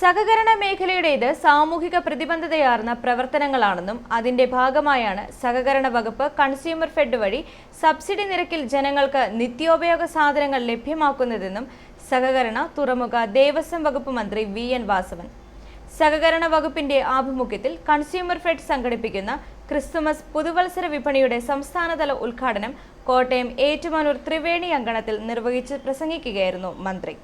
സഹകരണ മേഖലയുടേത് സാമൂഹിക പ്രതിബദ്ധതയാർന്ന പ്രവർത്തനങ്ങളാണെന്നും അതിന്റെ ഭാഗമായാണ് സഹകരണ വകുപ്പ് കൺസ്യൂമർ ഫെഡ് വഴി സബ്സിഡി നിരക്കിൽ ജനങ്ങൾക്ക് നിത്യോപയോഗ സാധനങ്ങൾ ലഭ്യമാക്കുന്നതെന്നും സഹകരണ തുറമുഖ ദേവസ്വം വകുപ്പ് മന്ത്രി വി എൻ വാസവൻ. സഹകരണ വകുപ്പിന്റെ ആഭിമുഖ്യത്തിൽ കൺസ്യൂമർ ഫെഡ് സംഘടിപ്പിക്കുന്ന ക്രിസ്തുമസ് പുതുവത്സര വിപണിയുടെ സംസ്ഥാനതല ഉദ്ഘാടനം കോട്ടയം ഏറ്റുമാനൂർ ത്രിവേണി അങ്കണത്തിൽ നിർവഹിച്ച് പ്രസംഗിക്കുകയായിരുന്നു മന്ത്രി.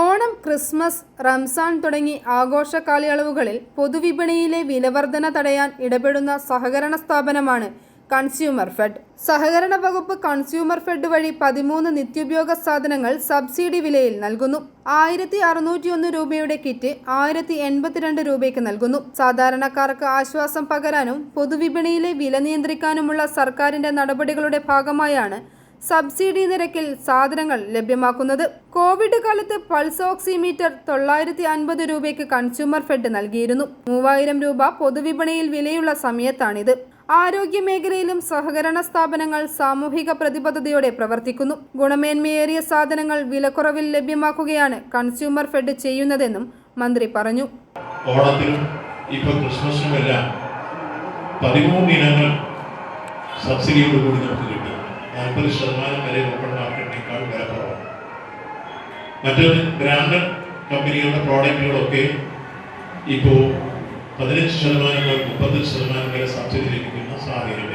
ഓണം ക്രിസ്മസ് റംസാൻ തുടങ്ങി ആഘോഷ കാലയളവുകളിൽ പൊതുവിപണിയിലെ വിലവർധന തടയാൻ ഇടപെടുന്ന സഹകരണ സ്ഥാപനമാണ് കൺസ്യൂമർ ഫെഡ്. സഹകരണ വകുപ്പ് കൺസ്യൂമർ ഫെഡ് വഴി പതിമൂന്ന് നിത്യോപയോഗ സാധനങ്ങൾ സബ്സിഡി വിലയിൽ നൽകുന്നു. ആയിരത്തി അറുന്നൂറ്റിയൊന്ന് രൂപയുടെ കിറ്റ് ആയിരത്തി എൺപത്തിരണ്ട് രൂപയ്ക്ക് നൽകുന്നു. സാധാരണക്കാർക്ക് ആശ്വാസം പകരാനും പൊതുവിപണിയിലെ വില നിയന്ത്രിക്കാനുമുള്ള സർക്കാരിന്റെ നടപടികളുടെ ഭാഗമായാണ് സബ്സിഡി നിരക്കിൽ സാധനങ്ങൾ ലഭ്യമാക്കുന്നത്. കോവിഡ് കാലത്ത് പൾസ് ഓക്സിമീറ്റർ തൊള്ളായിരത്തി അൻപത് രൂപയ്ക്ക് കൺസ്യൂമർ ഫെഡ് നൽകിയിരുന്നു. മൂവായിരം രൂപ പൊതുവിപണിയിൽ വിലയുള്ള സമയത്താണിത്. ആരോഗ്യ മേഖലയിലും സഹകരണ സ്ഥാപനങ്ങൾ സാമൂഹിക പ്രതിബദ്ധതയോടെ പ്രവർത്തിക്കുന്നു. ഗുണമേന്മയേറിയ സാധനങ്ങൾ വിലക്കുറവിൽ ലഭ്യമാക്കുകയാണ് കൺസ്യൂമർ ഫെഡ് ചെയ്യുന്നതെന്നും മന്ത്രി പറഞ്ഞു. ഓണത്തിനും ഇപ്പൊ ക്രിസ്മസിനും എല്ലാം പതിമൂന്ന് ഇനങ്ങൾ സബ്സിഡിയോട് കൂടി നമുക്ക് കിട്ടും നാൽപ്പത് ശതമാനം വരെ ഓപ്പൺ മാർക്കറ്റിനേക്കാൾ വില കുറവാണ് മറ്റൊരു ബ്രാൻഡഡ് കമ്പനികളുടെ പ്രോഡക്റ്റുകളൊക്കെ ഇപ്പോൾ പതിനഞ്ച് ശതമാനം മുതൽ മുപ്പത്തഞ്ച് ശതമാനം വരെ സബ്സിഡി ലഭിക്കുന്ന സാഹചര്യം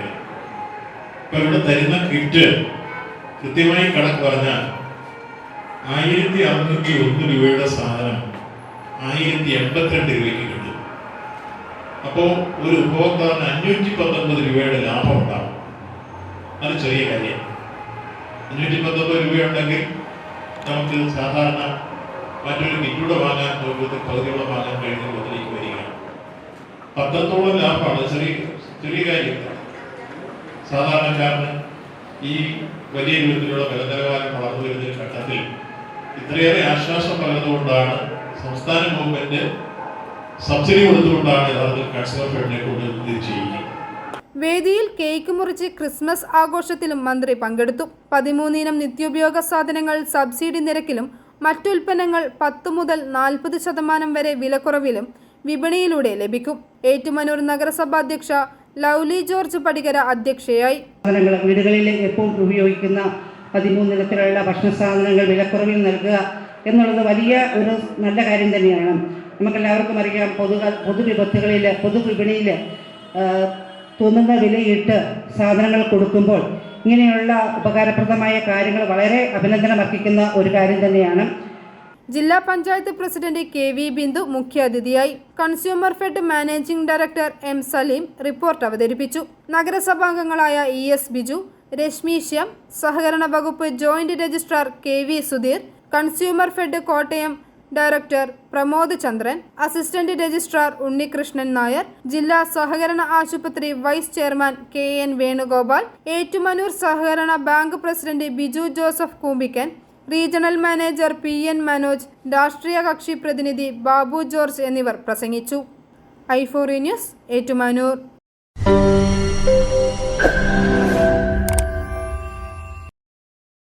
ഇപ്പം ഇവിടെ തരുന്ന കിറ്റ് കൃത്യമായി കണക്ക് പറഞ്ഞാൽ ആയിരത്തി അറുന്നൂറ്റി ഒന്ന് രൂപയുടെ സാധനം ആയിരത്തി എൺപത്തിരണ്ട് രൂപയ്ക്ക് കിട്ടും. അപ്പോൾ ഒരു ഉപഭോക്താവിന് അഞ്ഞൂറ്റി പത്തൊമ്പത് രൂപയുടെ ലാഭം ഉണ്ടാവും. അത് ചെറിയ കാര്യം. അഞ്ഞൂറ്റി പത്തൊമ്പത് രൂപയുണ്ടെങ്കിൽ നമുക്ക് സാധാരണ മറ്റൊരു കിറ്റൂടെ വാങ്ങാൻ നോക്കുന്നത് പകുതിയോടെ വാങ്ങാൻ കഴിയുന്ന രൂപത്തിലേക്ക് വരികയാണ്. പത്രത്തോളം ലാഭമാണ്. ചെറിയ ചെറിയ കാര്യം. സാധാരണക്കാരന് ഈ വലിയ രൂപത്തിലുള്ള വില നിലവാരം വളർന്നു വരുന്ന ഘട്ടത്തിൽ ഇത്രയേറെ ആശ്വാസം പകർന്നുകൊണ്ടാണ് സംസ്ഥാന ഗവൺമെന്റ് സബ്സിഡി കൊടുത്തുകൊണ്ടാണ് യഥാർത്ഥത്തിൽ കൺസ്യൂമർ ഫെഡിനെ കൊണ്ട് ഇത് ചെയ്യുന്നത് വേദിയിൽ കേക്ക് മുറിച്ച് ക്രിസ്മസ് ആഘോഷത്തിലും മന്ത്രി പങ്കെടുത്തു. പതിമൂന്നിനം നിത്യോപയോഗ സാധനങ്ങൾ സബ്സിഡി നിരക്കിലും മറ്റുൽപ്പന്നങ്ങൾ പത്ത് മുതൽ നാൽപ്പത് ശതമാനം വരെ വിലക്കുറവിലും വിപണിയിലൂടെ ലഭിക്കും. ഏറ്റുമാനൂർ നഗരസഭാ അധ്യക്ഷ ലൗലി ജോർജ് പടികര അധ്യക്ഷയായി. വീടുകളിൽ എപ്പോൾ ഉപയോഗിക്കുന്ന പതിമൂന്ന് നിരക്കിലുള്ള ഭക്ഷണ സാധനങ്ങൾ വിലക്കുറവിൽ നൽകുക എന്നുള്ളത് വലിയ ഒരു നല്ല കാര്യം തന്നെയാണ്. നമുക്കെല്ലാവർക്കും അറിയാം പൊതു പൊതുവിപത്തുകളിൽ പൊതുവിപണിയിൽ തോന്നുന്ന വിലയിട്ട് സാധനങ്ങൾ കൊടുക്കുമ്പോൾ ഇങ്ങനെയുള്ള ഉപകാരപ്രദമായ കാര്യങ്ങൾ വളരെ അഭിനന്ദനം ഒരു കാര്യം തന്നെയാണ്. ജില്ലാ panchayat president K V Bindu മുഖ്യാതിഥിയായി consumer fed managing director M Saleem report അവതരിപ്പിച്ചു. നഗരസഭാംഗങ്ങളായ ഇ എസ് ബിജു രശ്മി ശ്യാം സഹകരണ വകുപ്പ് joint registrar K V Sudheer consumer fed Kottayam director Pramod Chandran assistant registrar Unnikrishnan Nair ജില്ലാ സഹകരണ ആശുപത്രി vice chairman K N Venugopal Ettumanoor സഹകരണ bank president Biju Joseph Koombikkan regional manager P N Manoj രാഷ്ട്രീയ കക്ഷി പ്രതിനിധി ബാബു ജോർജ് എന്നിവർ പ്രസംഗിച്ചു. ഐഫോറി ന്യൂസ് ഏറ്റുമാനൂർ.